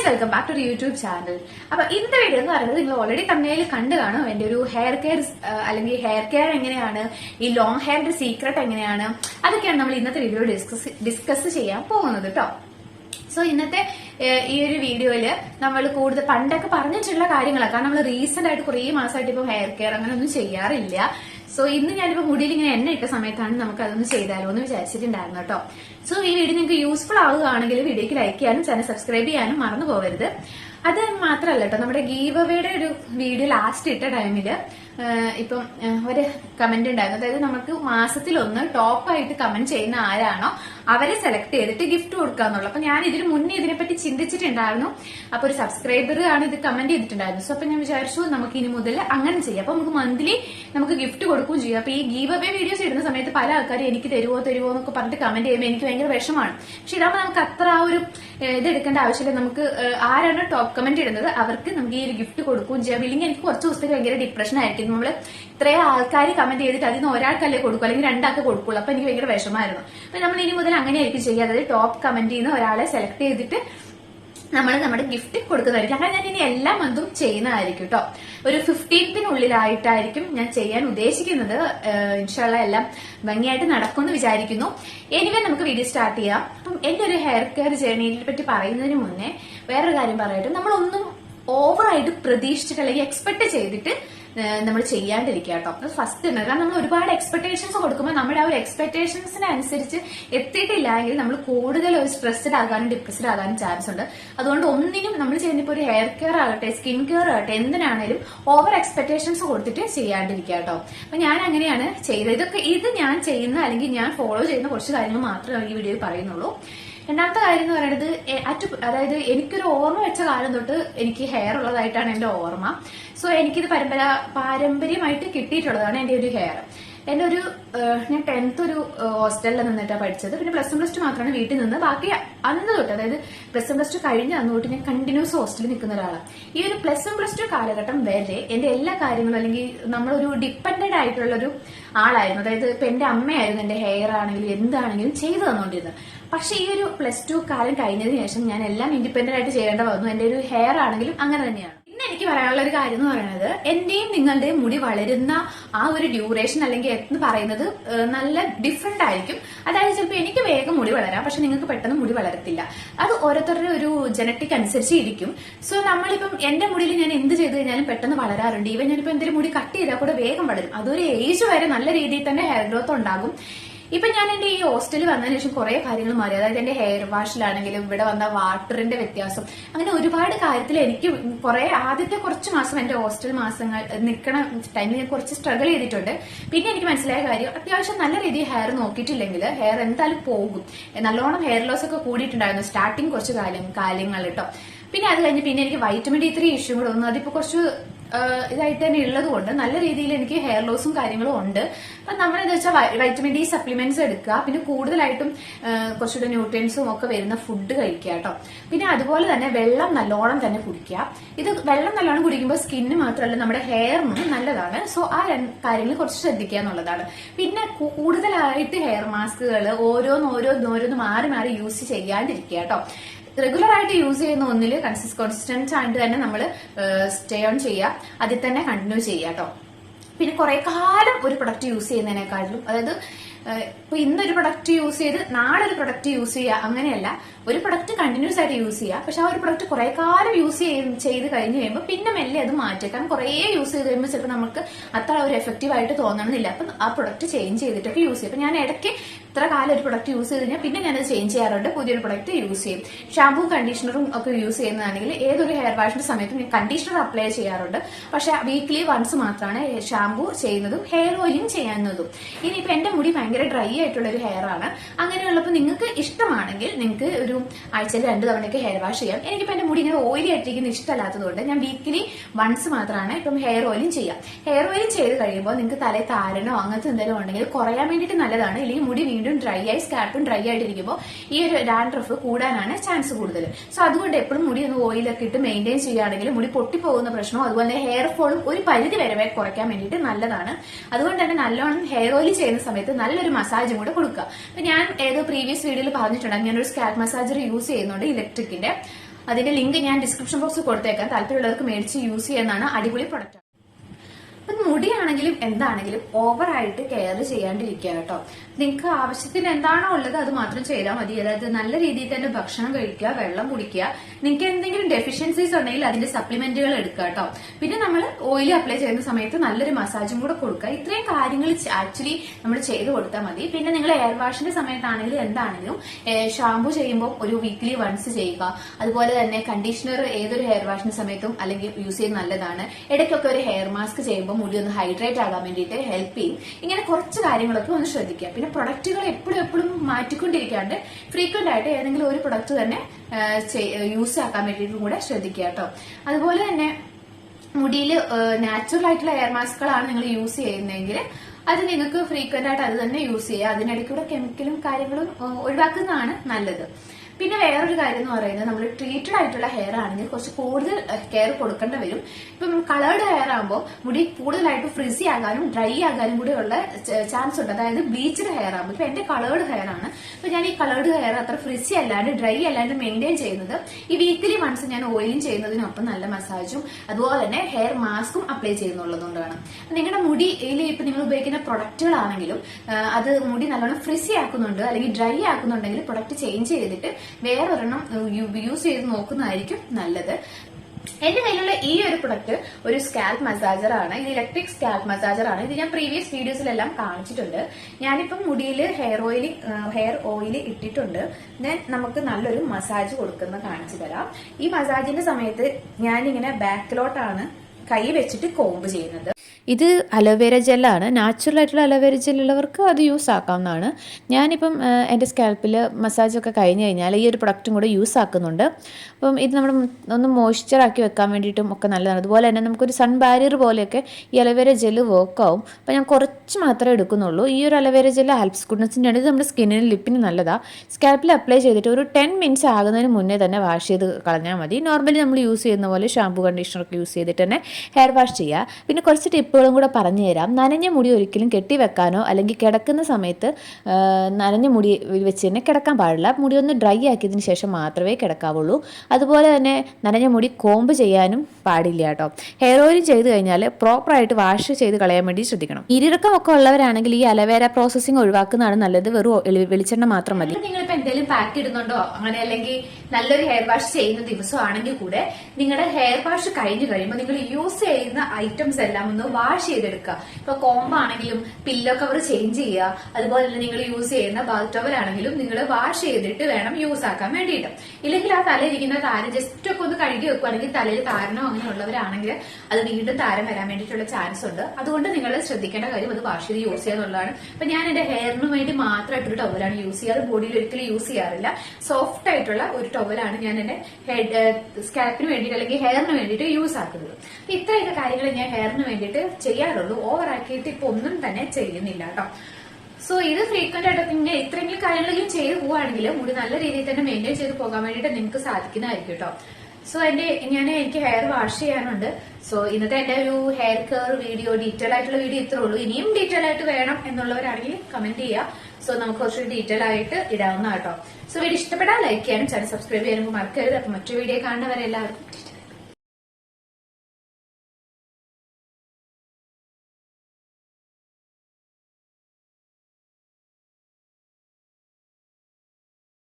Guys welcome back to YouTube channel അപ്പൊ ഇന്നത്തെ video എന്ന് പറയുന്നത് നിങ്ങൾ ഓൾറെഡി തമിഴിൽ കണ്ടു കാണും. എന്റെ ഒരു ഹെയർ കെയർ അല്ലെങ്കിൽ ഹെയർ കെയർ എങ്ങനെയാണ്? ഈ ലോങ് ഹെയറിന്റെ സീക്രട്ട് എങ്ങനെയാണ്? അതൊക്കെയാണ് നമ്മൾ ഇന്നത്തെ വീഡിയോ ഡിസ്കസ് ഡിസ്കസ് ചെയ്യാൻ പോകുന്നത് കേട്ടോ സോ ഇന്നത്തെ ഈ ഒരു വീഡിയോയിൽ നമ്മൾ കൂടുതൽ പണ്ടൊക്കെ പറഞ്ഞിട്ടുള്ള കാര്യങ്ങളാണ് കാരണം നമ്മൾ റീസെന്റ് ആയിട്ട് കുറേ മാസമായിട്ട് ഇപ്പം ഹെയർ കെയർ അങ്ങനെ ഒന്നും ചെയ്യാറില്ല. സോ ഇന്ന് ഞാനിപ്പോ മുടിയിൽ ഇങ്ങനെ എണ്ണ ഇട്ട സമയത്താണ് നമുക്ക് അതൊന്ന് ചെയ്താലോ എന്ന് വിചാരിച്ചിട്ടുണ്ടായിരുന്നു കേട്ടോ. സോ ഈ വീഡിയോ നിങ്ങൾക്ക് യൂസ്ഫുൾ ആവുകയാണെങ്കിൽ വീഡിയോക്ക് ലൈക്ക് ചെയ്യാനും ചാനൽ സബ്സ്ക്രൈബ് ചെയ്യാനും മറന്നു പോകരുത്. അത് മാത്രമല്ല കേട്ടോ നമ്മുടെ ഗീവവയുടെ ഒരു വീഡിയോ ലാസ്റ്റ് ഇട്ട ടൈമിൽ ഇപ്പം ഒരു കമന്റ് ഉണ്ടായിരുന്നു. അതായത് നമുക്ക് മാസത്തിൽ ഒന്ന് ടോപ്പ് ആയിട്ട് കമന്റ് ചെയ്യുന്ന ആരാണോ അവരെ സെലക്ട് ചെയ്തിട്ട് ഗിഫ്റ്റ് കൊടുക്കാന്നുള്ളു അപ്പൊ ഞാൻ ഇതിന് മുന്നേ ഇതിനെപ്പറ്റി ചിന്തിച്ചിട്ടുണ്ടായിരുന്നു. അപ്പൊ ഒരു സബ്സ്ക്രൈബർ ആണ് ഇത് കമന്റ് ചെയ്തിട്ടുണ്ടായിരുന്നു. സോ അപ്പൊ ഞാൻ വിചാരിച്ചു നമുക്ക് ഇനി മുതൽ അങ്ങനെ ചെയ്യാം. അപ്പൊ നമുക്ക് മന്ത്ലി നമുക്ക് ഗിഫ്റ്റ് കൊടുക്കുകയും ചെയ്യാം. അപ്പൊ ഈ ഗീവ് അവേ വീഡിയോസ് ഇടുന്ന സമയത്ത് പല ആൾക്കാരും എനിക്ക് തരുമോ തരുമോ എന്നൊക്കെ പറഞ്ഞിട്ട് കമന്റ് ചെയ്യുമ്പോൾ എനിക്ക് ഭയങ്കര വിഷമാണ് പക്ഷെ ഇതാകുമ്പോൾ നമുക്ക് അത്ര ആ ഒരു ഇത് എടുക്കേണ്ട ആവശ്യമില്ല. നമുക്ക് ആരാണ് ടോപ്പ് കമന്റ് ഇടുന്നത് അവർക്ക് നമുക്ക് ഈ ഒരു ഗിഫ്റ്റ് കൊടുക്കുകയും ചെയ്യാം. ഇല്ലെങ്കിൽ എനിക്ക് കുറച്ച് ദിവസത്തേക്ക് ഭയങ്കര ഡിപ്രഷൻ ആയിരിക്കും നമ്മൾ ഇത്രയും ആൾക്കാർ കമന്റ് ചെയ്തിട്ട് അതിന് ഒരാൾക്കല്ലേ കൊടുക്കൂ? അല്ലെങ്കിൽ രണ്ടാൾക്ക് കൊടുക്കുള്ളൂ. അപ്പൊ എനിക്ക് ഭയങ്കര വിഷമായിരുന്നു അപ്പൊ നമ്മൾ ഇനി മുതൽ അങ്ങനെയായിരിക്കും ചെയ്യുക. അതായത് ടോപ്പ് കമന്റ് ചെയ്യുന്ന ഒരാളെ സെലക്ട് ചെയ്തിട്ട് നമ്മൾ നമ്മുടെ ഗിഫ്റ്റ് കൊടുക്കുന്നതായിരിക്കും. അങ്ങനെ ഞാൻ ഇനി എല്ലാ മന്തും ചെയ്യുന്നതായിരിക്കും കേട്ടോ ഒരു ഫിഫ്റ്റീൻത്തിനുള്ളിലായിട്ടായിരിക്കും ഞാൻ ചെയ്യാൻ ഉദ്ദേശിക്കുന്നത്. ഇൻഷാള്ള എല്ലാം ഭംഗിയായിട്ട് നടക്കുമെന്ന് വിചാരിക്കുന്നു. എനിവേ നമുക്ക് വീഡിയോ സ്റ്റാർട്ട് ചെയ്യാം. അപ്പം എന്റെ ഒരു ഹെയർ കെയർ ജേണിയെ പറ്റി പറയുന്നതിന് മുന്നേ വേറൊരു കാര്യം പറയട്ടെ. നമ്മളൊന്നും ഓവറായിട്ട് പ്രതീക്ഷിച്ചിട്ട് അല്ലെങ്കിൽ എക്സ്പെക്ട് ചെയ്തിട്ട് നമ്മൾ ചെയ്യാണ്ടിരിക്കുക കേട്ടോ. ഫസ്റ്റ് തന്നെ. കാരണം നമ്മൾ ഒരുപാട് എക്സ്പെക്ടേഷൻസ് കൊടുക്കുമ്പോൾ നമ്മുടെ ആ ഒരു എക്സ്പെക്ടേഷൻസിന് അനുസരിച്ച് എത്തിയിട്ടില്ല എങ്കിൽ നമ്മൾ കൂടുതൽ ഒരു സ്ട്രെസ്ഡ് ആകാനും ഡിപ്രസ്ഡ് ആകാനും ചാൻസ് ഉണ്ട്. അതുകൊണ്ട് ഒന്നിനും നമ്മൾ ചെയ്യുന്ന ഇപ്പോൾ ഒരു ഹെയർ കെയർ ആകട്ടെ സ്കിൻ കെയർ ആകട്ടെ എന്തിനാണേലും ഓവർ എക്സ്പെക്ടേഷൻസ് കൊടുത്തിട്ട് ചെയ്യാണ്ടിരിക്കുക കേട്ടോ. അപ്പൊ ഞാൻ അങ്ങനെയാണ് ചെയ്തത്. ഇതൊക്കെ ഇത് ഞാൻ ചെയ്യുന്ന അല്ലെങ്കിൽ ഞാൻ ഫോളോ ചെയ്യുന്ന കുറച്ച് കാര്യങ്ങൾ മാത്രമേ ഈ വീഡിയോയിൽ പറയുന്നുള്ളൂ. രണ്ടാമത്തെ കാര്യം എന്ന് പറയുന്നത് അറ്റ് അതായത് എനിക്കൊരു ഓർമ്മ വെച്ച കാലം തൊട്ട് എനിക്ക് ഹെയർ ഉള്ളതായിട്ടാണ് എന്റെ ഓർമ്മ. സോ എനിക്കിത് പരമ്പര പാരമ്പര്യമായിട്ട് കിട്ടിയിട്ടുള്ളതാണ് എന്റെ ഒരു ഹെയർ എന്റെ ഒരു ഞാൻ ടെൻത്ത് ഒരു ഹോസ്റ്റലിൽ നിന്നിട്ടാണ് പഠിച്ചത്. പിന്നെ പ്ലസ് വൺ പ്ലസ് ടു മാത്രമാണ് വീട്ടിൽ നിന്ന്. ബാക്കി അന്ന് തൊട്ട് അതായത് പ്ലസ് വൺ പ്ലസ് ടു കഴിഞ്ഞ അന്ന് തൊട്ട് ഞാൻ കണ്ടിന്യൂസ് ഹോസ്റ്റലിൽ നിൽക്കുന്ന ഒരാളാണ് ഈ ഒരു പ്ലസ് വൺ പ്ലസ് ടു കാലഘട്ടം വരെ എന്റെ എല്ലാ കാര്യങ്ങളും അല്ലെങ്കിൽ നമ്മളൊരു ഡിപ്പെൻഡന്റ് ആയിട്ടുള്ള ഒരു ആളായിരുന്നു. അതായത് ഇപ്പൊ എന്റെ അമ്മയായിരുന്നു എന്റെ ഹെയർ ആണെങ്കിലും എന്താണെങ്കിലും ചെയ്തു തന്നുകൊണ്ടിരുന്നത്. പക്ഷെ ഈ ഒരു പ്ലസ് ടു കാലം കഴിഞ്ഞതിന് ശേഷം ഞാൻ എല്ലാം ഇൻഡിപെൻഡന്റ് ആയിട്ട് ചെയ്യേണ്ട വന്നു എന്റെ ഒരു ഹെയർ ആണെങ്കിലും അങ്ങനെ തന്നെയാണ്. എനിക്ക് പറയാനുള്ള ഒരു കാര്യം എന്ന് പറയുന്നത് എന്റെയും നിങ്ങളുടെയും മുടി വളരുന്ന ആ ഒരു ഡ്യൂറേഷൻ അല്ലെങ്കിൽ എന്ന് പറയുന്നത് നല്ല ഡിഫറെന്റ് ആയിരിക്കും. അതായത് ചിലപ്പോൾ എനിക്ക് വേഗം മുടി വളരാം പക്ഷെ നിങ്ങൾക്ക് പെട്ടെന്ന് മുടി വളരത്തില്ല. അത് ഓരോരുത്തരുടെ ഒരു ജനറ്റിക് അനുസരിച്ച് ഇരിക്കും. സോ നമ്മളിപ്പം എന്റെ മുടിയിൽ ഞാൻ എന്ത് ചെയ്ത് കഴിഞ്ഞാലും പെട്ടെന്ന് വളരാറുണ്ട്. ഈവൻ ഞാനിപ്പോ എന്തെങ്കിലും മുടി കട്ട് ചെയ്താൽ കൂടെ വേഗം വളരും. അതൊരു ഏജ് വരെ നല്ല രീതിയിൽ തന്നെ ഹെയർ ഗ്രോത്ത് ഉണ്ടാകും. ഇപ്പൊ ഞാൻ എന്റെ ഈ ഹോസ്റ്റലിൽ വന്നതിന് ശേഷം കുറെ കാര്യങ്ങൾ മാറി. അതായത് എന്റെ ഹെയർ വാഷിലാണെങ്കിലും ഇവിടെ വന്ന വാട്ടറിന്റെ വ്യത്യാസം. അങ്ങനെ ഒരുപാട് കാര്യത്തിൽ എനിക്ക് കുറെ ആദ്യത്തെ കുറച്ച് മാസം എന്റെ ഹോസ്റ്റൽ മാസങ്ങൾ നിൽക്കണ ടൈമിൽ ഞാൻ കുറച്ച് സ്ട്രഗിൾ ചെയ്തിട്ടുണ്ട്. പിന്നെ എനിക്ക് മനസ്സിലായ കാര്യം അത്യാവശ്യം നല്ല രീതിയിൽ ഹെയർ നോക്കിയിട്ടില്ലെങ്കിൽ ഹെയർ എന്തായാലും പോകും. നല്ലോണം ഹെയർ ലോസ് ഒക്കെ കൂടിയിട്ടുണ്ടായിരുന്നു സ്റ്റാർട്ടിങ് കുറച്ച് കാലം കാര്യങ്ങൾ കേട്ടോ പിന്നെ അത് കഴിഞ്ഞ് പിന്നെ എനിക്ക് വൈറ്റമിൻ ഡി ത്രീ ഇഷ്യൂ കൂടെ വന്നു അതിപ്പോ കുറച്ച് ഇതായിട്ട് തന്നെ ഉള്ളത് കൊണ്ട് നല്ല രീതിയിൽ എനിക്ക് ഹെയർ ലോസും കാര്യങ്ങളും ഉണ്ട്. അപ്പൊ നമ്മളെന്ന് വെച്ചാൽ വൈറ്റമിൻ ഡി സപ്ലിമെന്റ്സ് എടുക്കുക. പിന്നെ കൂടുതലായിട്ടും കുറച്ചുകൂടെ ന്യൂട്രിയൻസും ഒക്കെ വരുന്ന ഫുഡ് കഴിക്കുക കേട്ടോ പിന്നെ അതുപോലെ തന്നെ വെള്ളം നല്ലോണം തന്നെ കുടിക്കുക. ഇത് വെള്ളം നല്ലോണം കുടിക്കുമ്പോൾ സ്കിന്നിന് മാത്രമല്ല നമ്മുടെ ഹെയറിനും നല്ലതാണ്. സോ ആ കാര്യങ്ങൾ കുറച്ച് ശ്രദ്ധിക്കുക എന്നുള്ളതാണ്. പിന്നെ കൂടുതലായിട്ട് ഹെയർ മാസ്കുകൾ ഓരോന്നോരോന്നോരോന്ന് ഓരോന്ന് ഓരോന്ന് മാറി മാറി യൂസ് ചെയ്യാണ്ടിരിക്കുക കേട്ടോ റെഗുലർ ആയിട്ട് യൂസ് ചെയ്യുന്ന ഒന്നിൽ കൺസിസ് കോൺസ്റ്റന്റ് ആയിട്ട് തന്നെ നമ്മൾ സ്റ്റേ ഓൺ ചെയ്യുക. അതിൽ തന്നെ കണ്ടിന്യൂ ചെയ്യുക കേട്ടോ പിന്നെ കുറെ കാലം ഒരു പ്രൊഡക്റ്റ് യൂസ് ചെയ്യുന്നതിനേക്കാളും അതായത് ഇപ്പൊ ഇന്നൊരു പ്രൊഡക്റ്റ് യൂസ് ചെയ്ത് നാളെ ഒരു പ്രൊഡക്റ്റ് യൂസ് ചെയ്യുക അങ്ങനെയല്ല. ഒരു പ്രൊഡക്റ്റ് കണ്ടിന്യൂസ് ആയിട്ട് യൂസ് ചെയ്യുക. പക്ഷെ ആ ഒരു പ്രൊഡക്റ്റ് കുറെ കാലം യൂസ് ചെയ്ത് കഴിഞ്ഞ് കഴിയുമ്പോൾ പിന്നെ മെല്ലെ അത് മാറ്റുക. കാരണം കുറേ യൂസ് ചെയ്ത് കഴിയുമ്പോൾ ചിലപ്പോൾ നമുക്ക് അത്ര ഒരു എഫക്റ്റീവ് ആയിട്ട് തോന്നണമെന്നില്ല. അപ്പം ആ പ്രൊഡക്റ്റ് ചേഞ്ച് ചെയ്തിട്ടൊക്കെ യൂസ് ചെയ്യും അപ്പൊ ഞാൻ ഇടയ്ക്ക് ഇത്ര കാലം ഒരു പ്രൊഡക്റ്റ് യൂസ് ചെയ്ത് കഴിഞ്ഞാൽ പിന്നെ ഞാനത് ചേഞ്ച് ചെയ്യാറുണ്ട് പുതിയൊരു പ്രൊഡക്റ്റ് യൂസ് ചെയ്യും. ഷാമ്പൂ കണ്ടീഷണറും ഒക്കെ യൂസ് ചെയ്യുന്നതാണെങ്കിൽ ഏതൊരു ഹെയർ വാഷിന്റെ സമയത്തും ഞാൻ കണ്ടീഷണർ അപ്ലൈ ചെയ്യാറുണ്ട്. പക്ഷെ വീക്ക്ലി വൺസ് മാത്രമാണ് ഷാമ്പൂ ചെയ്യുന്നതും ഹെയർ ഓയിലിംഗ് ചെയ്യുന്നതും ഇനിയിപ്പോൾ എന്റെ മുടി ഭയങ്കര ഡ്രൈ ആയിട്ടുള്ള ഒരു ഹെയർ ആണ്. അങ്ങനെയുള്ളപ്പോൾ നിങ്ങൾക്ക് ഇഷ്ടമാണെങ്കിൽ നിങ്ങൾക്ക് ഒരു ആഴ്ചയിൽ രണ്ട് തവണയൊക്കെ ഹെയർ വാഷ് ചെയ്യാം. എനിക്കിപ്പോൾ എന്റെ മുടി ഇങ്ങനെ ഓയിലി ആയിട്ടിരിക്കുന്ന ഇഷ്ടമല്ലാത്തതുകൊണ്ട് ഞാൻ വീക്കിലി വൺസ് മാത്രമാണ് ഇപ്പം ഹെയർ ഓയിലിംഗ് ചെയ്യാം. ഹെയർ ഓയിലിംഗ് ചെയ്ത് കഴിയുമ്പോൾ നിങ്ങൾക്ക് തലയിൽ താരനോ അങ്ങനത്തെ എന്തെങ്കിലും ഉണ്ടെങ്കിൽ കുറയാൻ വേണ്ടിയിട്ട് നല്ലതാണ്. ഇല്ലെങ്കിൽ മുടി വീണ്ടും ഡ്രൈ ആയി സ്കാൽപ്പും ഡ്രൈ ആയിട്ടിരിക്കുമ്പോൾ ഈ ഒരു ഡാൻഡ്രഫ് കൂടാനാണ് ചാൻസ് കൂടുതൽ സോ അതുകൊണ്ട് എപ്പോഴും മുടി ഒന്ന് ഓയിലൊക്കെ ഇട്ട് മെയിന്റെയിൻ ചെയ്യുകയാണെങ്കിൽ മുടി പൊട്ടിപ്പോകുന്ന പ്രശ്നവും അതുപോലെ ഹെയർ ഫോളും ഒരു പരിധി വരെ കുറയ്ക്കാൻ വേണ്ടിയിട്ട് നല്ലതാണ്. അതുകൊണ്ട് തന്നെ നല്ലോണം ഹെയർ ഓയിൽ ചെയ്യുന്ന സമയത്ത് നല്ലൊരു മസാജും കൂടെ കൊടുക്കുക. അപ്പൊ ഞാൻ ഏതോ പ്രീവിയസ് വീഡിയോയിൽ പറഞ്ഞിട്ടുണ്ട് ഞാനൊരു സ്കാൽപ്പ് മസാജർ യൂസ് ചെയ്യുന്നുണ്ട് ഇലക്ട്രിക്കിന്റെ അതിന്റെ ലിങ്ക് ഞാൻ ഡിസ്ക്രിപ്ഷൻ ബോക്സിൽ കൊടുത്തേക്കാം. താല്പര്യമുള്ളവർക്ക് മേടിച്ച് യൂസ് ചെയ്യുന്നതാണ് അടിപൊളി പ്രൊഡക്റ്റ് അപ്പൊ മുടിയാണെങ്കിലും എന്താണെങ്കിലും ഓവറായിട്ട് കെയർ ചെയ്യാണ്ടിരിക്കുക കേട്ടോ. നിങ്ങൾക്ക് ആവശ്യത്തിന് എന്താണോ ഉള്ളത് അത് മാത്രം ചെയ്താൽ മതി. അതായത് നല്ല രീതിയിൽ തന്നെ ഭക്ഷണം കഴിക്കുക വെള്ളം കുടിക്കുക. നിങ്ങൾക്ക് എന്തെങ്കിലും ഡെഫിഷ്യൻസീസ് ഉണ്ടെങ്കിൽ അതിന്റെ സപ്ലിമെന്റുകൾ എടുക്കുക കേട്ടോ. പിന്നെ നമ്മൾ ഓയിൽ അപ്ലൈ ചെയ്യുന്ന സമയത്ത് നല്ലൊരു മസാജും കൂടെ കൊടുക്കുക. ഇത്രയും കാര്യങ്ങൾ ആക്ച്വലി നമ്മൾ ചെയ്ത് കൊടുത്താൽ മതി. പിന്നെ നിങ്ങൾ എയർ വാഷിന്റെ സമയത്താണെങ്കിലും എന്താണെങ്കിലും ഷാമ്പു ചെയ്യുമ്പോൾ ഒരു വീക്ക്ലി വൺസ് ചെയ്യുക. അതുപോലെ തന്നെ കണ്ടീഷണർ ഏതൊരു ഹെയർ വാഷിന്റെ സമയത്തും അല്ലെങ്കിൽ യൂസ് ചെയ്യുന്നത് നല്ലതാണ്. ഇടയ്ക്കൊക്കെ ഒരു ഹെയർ മാസ്ക് ചെയ്യുമ്പോൾ മുടി ഒന്ന് ഹൈഡ്രേറ്റ് ആകാൻ വേണ്ടിയിട്ട് ഹെൽപ്പ് ചെയ്യും. ഇങ്ങനെ കുറച്ച് കാര്യങ്ങളൊക്കെ ഒന്ന് ശ്രദ്ധിക്കുക. പിന്നെ പ്രൊഡക്റ്റുകൾ എപ്പോഴും എപ്പോഴും മാറ്റിക്കൊണ്ടിരിക്കാണ്ട് ഫ്രീക്വന്റ് ആയിട്ട് ഏതെങ്കിലും ഒരു പ്രൊഡക്റ്റ് തന്നെ യൂസ് ആക്കാൻ വേണ്ടിയിട്ടും കൂടെ ശ്രദ്ധിക്കുക കേട്ടോ. അതുപോലെ തന്നെ മുടിയിൽ നാച്ചുറൽ ആയിട്ടുള്ള ഹെയർ മാസ്കുകളാണ് നിങ്ങൾ യൂസ് ചെയ്യുന്നതെങ്കിൽ അത് നിങ്ങൾക്ക് ഫ്രീക്വന്റ് ആയിട്ട് അത് തന്നെ യൂസ് ചെയ്യുക. അതിനിടയ്ക്കൂടെ കെമിക്കലും കാര്യങ്ങളും ഒഴിവാക്കുന്നതാണ് നല്ലത്. പിന്നെ വേറൊരു കാര്യം എന്ന് പറയുന്നത് നമ്മൾ ട്രീറ്റഡ് ആയിട്ടുള്ള ഹെയർ ആണെങ്കിൽ കുറച്ച് കൂടുതൽ കെയർ കൊടുക്കേണ്ടി വരും. ഇപ്പം കളേർഡ് ഹെയർ ആകുമ്പോൾ മുടി കൂടുതലായിട്ട് ഫ്രിസി ആകാനും ഡ്രൈ ആകാനും കൂടി ഉള്ള ചാൻസ് ഉണ്ട്. അതായത് ബ്ലീച്ച്ഡ് ഹെയർ ആകുമ്പോൾ ഇപ്പൊ എന്റെ കളേർഡ് ഹെയർ ആണ്. അപ്പൊ ഞാൻ ഈ കളേർഡ് ഹെയർ അത്ര ഫ്രിസി അല്ലാണ്ട് ഡ്രൈ അല്ലാണ്ട് മെയിന്റെയിൻ ചെയ്യുന്നത് ഈ വീക്കിലി വൺസ് ഞാൻ ഓയിലിംഗ് ചെയ്യുന്നതിനൊപ്പം നല്ല മസാജും അതുപോലെ തന്നെ ഹെയർ മാസ്കും അപ്ലൈ ചെയ്യുന്നുള്ളതുകൊണ്ടാണ് നിങ്ങളുടെ മുടിയിൽ ഇപ്പൊ നിങ്ങൾ ഉപയോഗിക്കുന്ന പ്രൊഡക്റ്റുകളാണെങ്കിലും അത് മുടി നല്ലോണം ഫ്രിസി ആക്കുന്നുണ്ട് അല്ലെങ്കിൽ ഡ്രൈ ആക്കുന്നുണ്ടെങ്കിൽ പ്രൊഡക്റ്റ് ചേഞ്ച് ചെയ്തിട്ട് വേറൊരെണ്ണം യൂസ് ചെയ്ത് നോക്കുന്നതായിരിക്കും നല്ലത്. എന്റെ കയ്യിലുള്ള ഈ ഒരു പ്രൊഡക്റ്റ് ഒരു സ്കാൽപ്പ് മസാജർ ആണ്. ഇത് ഇലക്ട്രിക് സ്കാൽപ്പ് മസാജർ ആണ്. ഇത് ഞാൻ പ്രീവിയസ് വീഡിയോസിലെല്ലാം കാണിച്ചിട്ടുണ്ട്. ഞാനിപ്പം മുടിയിൽ ഹെയർ ഓയിൽ ഹെയർ ഓയിൽ ഇട്ടിട്ടുണ്ട്. ദെൻ നമുക്ക് നല്ലൊരു മസാജ് കൊടുക്കുന്ന കാണിച്ചു തരാം. ഈ മസാജിന്റെ സമയത്ത് ഞാനിങ്ങനെ ബാക്കിലോട്ടാണ് കൈ വെച്ചിട്ട് കോമ്പ് ചെയ്യുന്നത്. ഇത് അലോവേര ജെല്ലാണ്. നാച്ചുറൽ ആയിട്ടുള്ള അലോവേര ജെല്ലുള്ളവർക്ക് അത് യൂസ് ആക്കാവുന്നതാണ്. ഞാനിപ്പം എന്റെ സ്കാൽപ്പിൽ മസാജൊക്കെ കഴിഞ്ഞ് കഴിഞ്ഞാൽ ഈ ഒരു പ്രൊഡക്റ്റും കൂടെ യൂസ് ആക്കുന്നുണ്ട്. അപ്പം ഇത് നമ്മൾ ഒന്ന് മോയ്സ്ചറാക്കി വെക്കാൻ വേണ്ടിയിട്ടും ഒക്കെ നല്ലതാണ്. അതുപോലെ തന്നെ നമുക്കൊരു സൺ ബാരിയർ പോലെയൊക്കെ ഈ അലോവേര ജെല്ല് വർക്ക് ആവും. അപ്പോൾ ഞാൻ കുറച്ച് മാത്രമേ എടുക്കുന്നുള്ളൂ. ഈ ഒരു അലോവേര ജെല്ല് ഹെൽപ്സ് ഗുഡ്നസിന്റെ ആണ് ഇത് നമ്മുടെ സ്കിന്നിന് ലിപ്പിന് നല്ലതാണ് സ്കാൽപ്പിൽ അപ്ലൈ ചെയ്തിട്ട് ഒരു ടെൻ മിനിറ്റ്സ് ആകുന്നതിന് മുന്നേ തന്നെ വാഷ് ചെയ്ത് കളഞ്ഞാൽ മതി. നോർമലി നമ്മൾ യൂസ് ചെയ്യുന്ന പോലെ ഷാമ്പു കണ്ടീഷണറൊക്കെ യൂസ് ചെയ്തിട്ട് തന്നെ ഹെയർ വാഷ് ചെയ്യുക പിന്നെ കുറച്ച് ടിപ്പുകളും കൂടെ പറഞ്ഞു തരാം നനഞ്ഞ മുടി ഒരിക്കലും കെട്ടി വെക്കാനോ അല്ലെങ്കിൽ കിടക്കുന്ന സമയത്ത് നനഞ്ഞ മുടി വെച്ച് തന്നെ കിടക്കാൻ പാടില്ല. മുടി ഒന്ന് ഡ്രൈ ആക്കിയതിന് ശേഷം മാത്രമേ കിടക്കാവുള്ളൂ. അതുപോലെ തന്നെ നനഞ്ഞ മുടി കോമ്പ് ചെയ്യാനും പാടില്ല കേട്ടോ. ഹെയർ ഓയിൽ ചെയ്ത് കഴിഞ്ഞാൽ പ്രോപ്പറായിട്ട് വാഷ് ചെയ്ത് കളയാൻ വേണ്ടി ശ്രദ്ധിക്കണം. ഇരിറക്കമൊക്കെ ഉള്ളവരാണെങ്കിൽ ഈ അലവേര പ്രോസസ്സിങ് ഒഴിവാക്കുന്നതാണ് നല്ലത്. വെറും വെളിച്ചെണ്ണ മാത്രം മതി. ഇപ്പൊ നിങ്ങളിപ്പോ എന്തെങ്കിലും പാക്ക് ഇടുന്നുണ്ടോ? അങ്ങനെ അല്ലെങ്കിൽ നല്ലൊരു ഹെയർ വാഷ് ചെയ്യുന്ന ദിവസമാണെങ്കിൽ കൂടെ നിങ്ങളുടെ ഹെയർ വാഷ് കഴിഞ്ഞു കഴിയുമ്പോൾ നിങ്ങൾ യൂസ് ചെയ്യുന്ന ഐറ്റംസ് എല്ലാം ഒന്ന് വാഷ് ചെയ്തെടുക്കുക. ഇപ്പൊ കോമ്പാണെങ്കിലും പില്ലോ കവർ ചേഞ്ച് ചെയ്യുക. അതുപോലെ തന്നെ നിങ്ങൾ യൂസ് ചെയ്യുന്ന ബാത്ത് ടവൽ ആണെങ്കിലും നിങ്ങൾ വാഷ് ചെയ്തിട്ട് വേണം യൂസ് ആക്കാൻ വേണ്ടിയിട്ട്. ഇല്ലെങ്കിൽ ആ തലയിരിക്കുന്ന താരം ജസ്റ്റ് ഒക്കെ ഒന്ന് കഴുകി വെക്കുകയാണെങ്കിൽ തലയിൽ താരനോ അങ്ങനെയുള്ളവരാണെങ്കിൽ അത് വീണ്ടും താരം വരാൻ വേണ്ടിയിട്ടുള്ള ചാൻസ് ഉണ്ട്. അതുകൊണ്ട് നിങ്ങൾ ശ്രദ്ധിക്കേണ്ട കാര്യം അത് വാഷ് ചെയ്ത് യൂസ് ചെയ്യാന്നുള്ളതാണ് അപ്പൊ ഞാൻ എന്റെ ഹെയറിന് വേണ്ടി മാത്രമായിട്ടൊരു ടവലാണ് യൂസ് ചെയ്യാറ്. ബോഡിയിൽ ഒരിക്കലും യൂസ് ചെയ്യാറില്ല. സോഫ്റ്റ് ആയിട്ടുള്ള ഒരു ടവലാണ് ഞാൻ എന്റെ ഹെഡ് സ്കാൽപ്പിന് വേണ്ടിയിട്ട് അല്ലെങ്കിൽ ഹെയറിന് വേണ്ടിയിട്ട് യൂസ് ആക്കുന്നത്. ഇത്രയൊക്കെ കാര്യങ്ങൾ ഞാൻ ഹെയറിന് വേണ്ടിയിട്ട് ചെയ്യാറുള്ളൂ. ഓവർ ആക്കിയിട്ട് ഇപ്പൊ ഒന്നും തന്നെ ചെയ്യുന്നില്ല കേട്ടോ സോ ഇത് ഫ്രീക്വന്റ് ആയിട്ട് നിങ്ങൾ ഇത്രയെങ്കിലും കാര്യങ്ങളെങ്കിലും ചെയ്ത് പോവുകയാണെങ്കിൽ മുടി നല്ല രീതിയിൽ തന്നെ മെയിന്റെയിൻ ചെയ്ത് പോകാൻ വേണ്ടിയിട്ട് നിങ്ങൾക്ക് സാധിക്കുന്നതായിരിക്കും കേട്ടോ സോ എന്റെ ഞാൻ എനിക്ക് ഹെയർ വാഷ് ചെയ്യാനുണ്ട്. സോ ഇന്നത്തെ എന്റെ ഒരു ഹെയർ കെയർ വീഡിയോ ഡീറ്റെയിൽ ആയിട്ടുള്ള വീഡിയോ ഇത്രേ ഉള്ളൂ. ഇനിയും ഡീറ്റെയിൽ ആയിട്ട് വേണം എന്നുള്ളവരാണെങ്കിൽ കമന്റ് ചെയ്യുക സോ നമുക്ക് കുറച്ച് ഡീറ്റെയിൽ ആയിട്ട് ഇടാവുന്ന കേട്ടോ സോ വീഡിയോ ഇഷ്ടപ്പെട്ടാൽ ലൈക്ക് ചെയ്യാനും ചാനൽ സബ്സ്ക്രൈബ് ചെയ്യാനും മറക്കരുത്. അപ്പൊ മറ്റൊരു വീഡിയോ കാണുന്നവരെ എല്ലാവർക്കും